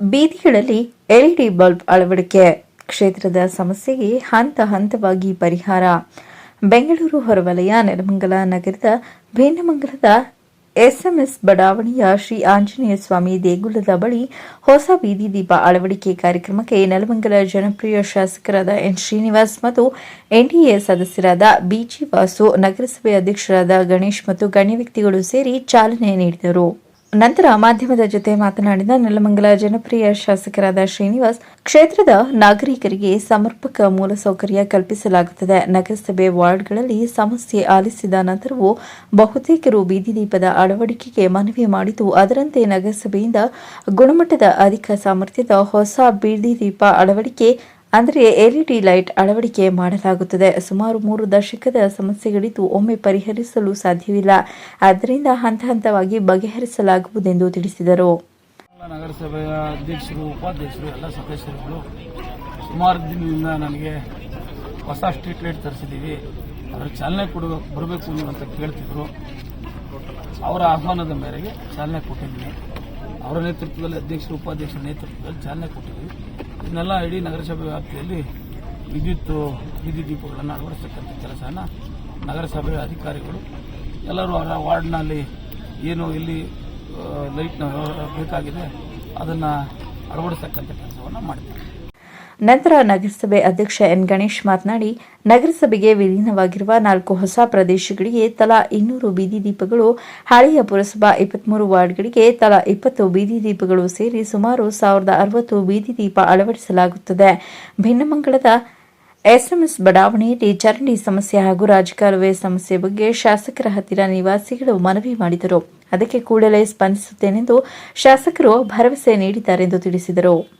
ಬೀದಿಗಳಲ್ಲಿ LED bulb ಅಳವಡಿಕೆ. ಕ್ಷೇತ್ರದ ಸಮಸ್ಯೆಗೆ ಹಂತ ಹಂತವಾಗಿ ಪರಿಹಾರ. ಬೆಂಗಳೂರು ಹೊರವಲಯ, ನೆಲಮಂಗಲ ನಗರದ ಭೇನಮಂಗಲದ ಎಸ್ಎಂಎಸ್ ಬಡಾವಣೆಯ ಶ್ರೀ ಆಂಜನೇಯ ಸ್ವಾಮಿ ದೇಗುಲದ ಬಳಿ ಹೊಸ ಬೀದಿ ದೀಪ ಅಳವಡಿಕೆ ಕಾರ್ಯಕ್ರಮಕ್ಕೆ ನೆಲಮಂಗಲ ಜನಪ್ರಿಯ ಶಾಸಕರಾದ ಎನ್. ಶ್ರೀನಿವಾಸ್ ಮತ್ತು ಎನ್ಡಿಎ ಸದಸ್ಯರಾದ ಬಿಜಿ ವಾಸು, ನಗರಸಭೆ ಅಧ್ಯಕ್ಷರಾದ ಗಣೇಶ್ ಮತ್ತು ಗಣ್ಯ ವ್ಯಕ್ತಿಗಳು ಸೇರಿ ಚಾಲನೆ ನೀಡಿದರು. ನಂತರ ಮಾಧ್ಯಮದ ಜೊತೆ ಮಾತನಾಡಿದ ನೆಲಮಂಗಲ ಜನಪ್ರಿಯ ಶಾಸಕರಾದ ಶ್ರೀನಿವಾಸ್, ಕ್ಷೇತ್ರದ ನಾಗರಿಕರಿಗೆ ಸಮರ್ಪಕ ಮೂಲಸೌಕರ್ಯ ಕಲ್ಪಿಸಲಾಗುತ್ತದೆ. ನಗರಸಭೆ ವಾರ್ಡ್ಗಳಲ್ಲಿ ಸಮಸ್ಯೆ ಆಲಿಸಿದ ನಂತರವೂ ಬಹುತೇಕರು ಬೀದಿ ದೀಪದ ಅಳವಡಿಕೆಗೆ ಮನವಿ ಮಾಡಿದ್ದು ಅದರಂತೆ ನಗರಸಭೆಯಿಂದ ಗುಣಮಟ್ಟದ ಅಧಿಕ ಸಾಮರ್ಥ್ಯದ ಹೊಸ ಬೀದಿ ದೀಪ ಅಳವಡಿಕೆ ಅಂದರೆ ಎಲ್ಇಡಿ ಲೈಟ್ ಅಳವಡಿಕೆ ಮಾಡಲಾಗುತ್ತದೆ. ಸುಮಾರು ಮೂರು ದಶಕದ ಸಮಸ್ಯೆಗಳಿದ್ದು ಒಮ್ಮೆ ಪರಿಹರಿಸಲು ಸಾಧ್ಯವಿಲ್ಲ. ಆದ್ದರಿಂದ ಹಂತ ಹಂತವಾಗಿ ಬಗೆಹರಿಸಲಾಗುವುದೆಂದು ತಿಳಿಸಿದರು. ನಗರಸಭೆಯ ಅಧ್ಯಕ್ಷರು, ಉಪಾಧ್ಯಕ್ಷರು, ಎಲ್ಲ ಸದಸ್ಯರುಗಳು ಸುಮಾರು ದಿನದಿಂದ ನನಗೆ ಹೊಸ ಸ್ಟ್ರೀಟ್ ಲೈಟ್ ತರಿಸಿದ್ದೀವಿ. ಅದರ ಚಾಲನೆ ಕೊಡಬೇಕು ಬರಬೇಕು ಅಂತ ಕೇಳ್ತಿದ್ರು. ಅವರ ಆಹ್ವಾನದ ಮೇರೆಗೆ ಚಾಲನೆ ಕೊಟ್ಟಿದ್ದೀನಿ ಅವರ ನೇತೃತ್ವದಲ್ಲಿ ಅಧ್ಯಕ್ಷರು, ಉಪಾಧ್ಯಕ್ಷರ ನೇತೃತ್ವದಲ್ಲಿ ಚಾಲನೆ ಕೊಟ್ಟಿದ್ದೀವಿ. ಇದನ್ನೆಲ್ಲ ಇಡೀ ನಗರಸಭೆ ವ್ಯಾಪ್ತಿಯಲ್ಲಿ ವಿದ್ಯುತ್ ಬೀದಿ ದೀಪಗಳನ್ನು ಅಳವಡಿಸ್ತಕ್ಕಂಥ ಕೆಲಸನ ನಗರಸಭೆಯ ಅಧಿಕಾರಿಗಳು ಎಲ್ಲರೂ ಅವರ ವಾರ್ಡ್ನಲ್ಲಿ ಏನು ಇಲ್ಲಿ ಲೈಟ್ನ ಬೇಕಾಗಿದೆ ಅದನ್ನು ಅಳವಡಿಸತಕ್ಕಂಥ ಕೆಲಸವನ್ನು ಮಾಡ್ತೀವಿ ನಂತರ ನಗರಸಭೆ ಅಧ್ಯಕ್ಷ ಎನ್. ಗಣೇಶ್ ಮಾತನಾಡಿ, ನಗರಸಭೆಗೆ ವಿಲೀನವಾಗಿರುವ ನಾಲ್ಕು ಹೊಸ ಪ್ರದೇಶಗಳಿಗೆ ತಲಾ ಇನ್ನೂರು ಬೀದಿ ದೀಪಗಳು ಹಳೆಯ ಪುರಸಭಾ ಇಪ್ಪತ್ಮೂರು ವಾರ್ಡ್ಗಳಿಗೆ ತಲಾ ಇಪ್ಪತ್ತು ಬೀದಿ ದೀಪಗಳು ಸೇರಿ ಸುಮಾರು ಸಾವಿರದ ಅರವತ್ತು ಬೀದಿ ದೀಪ ಅಳವಡಿಸಲಾಗುತ್ತದೆ. ಭಿನ್ನಮಂಗಳದ ಎಸ್ಎಂಎಸ್ ಬಡಾವಣೆಯಲ್ಲಿ ಚರಂಡಿ ಸಮಸ್ಯೆ ಹಾಗೂ ರಾಜಕಾಲುವೆ ಸಮಸ್ಯೆ ಬಗ್ಗೆ ಶಾಸಕರ ಹತ್ತಿರ ನಿವಾಸಿಗಳು ಮನವಿ ಮಾಡಿದರು. ಅದಕ್ಕೆ ಕೂಡಲೇ ಸ್ಪಂದಿಸುತ್ತೇನೆಂದು ಶಾಸಕರು ಭರವಸೆ ನೀಡಿದ್ದಾರೆಂದು ತಿಳಿಸಿದರು.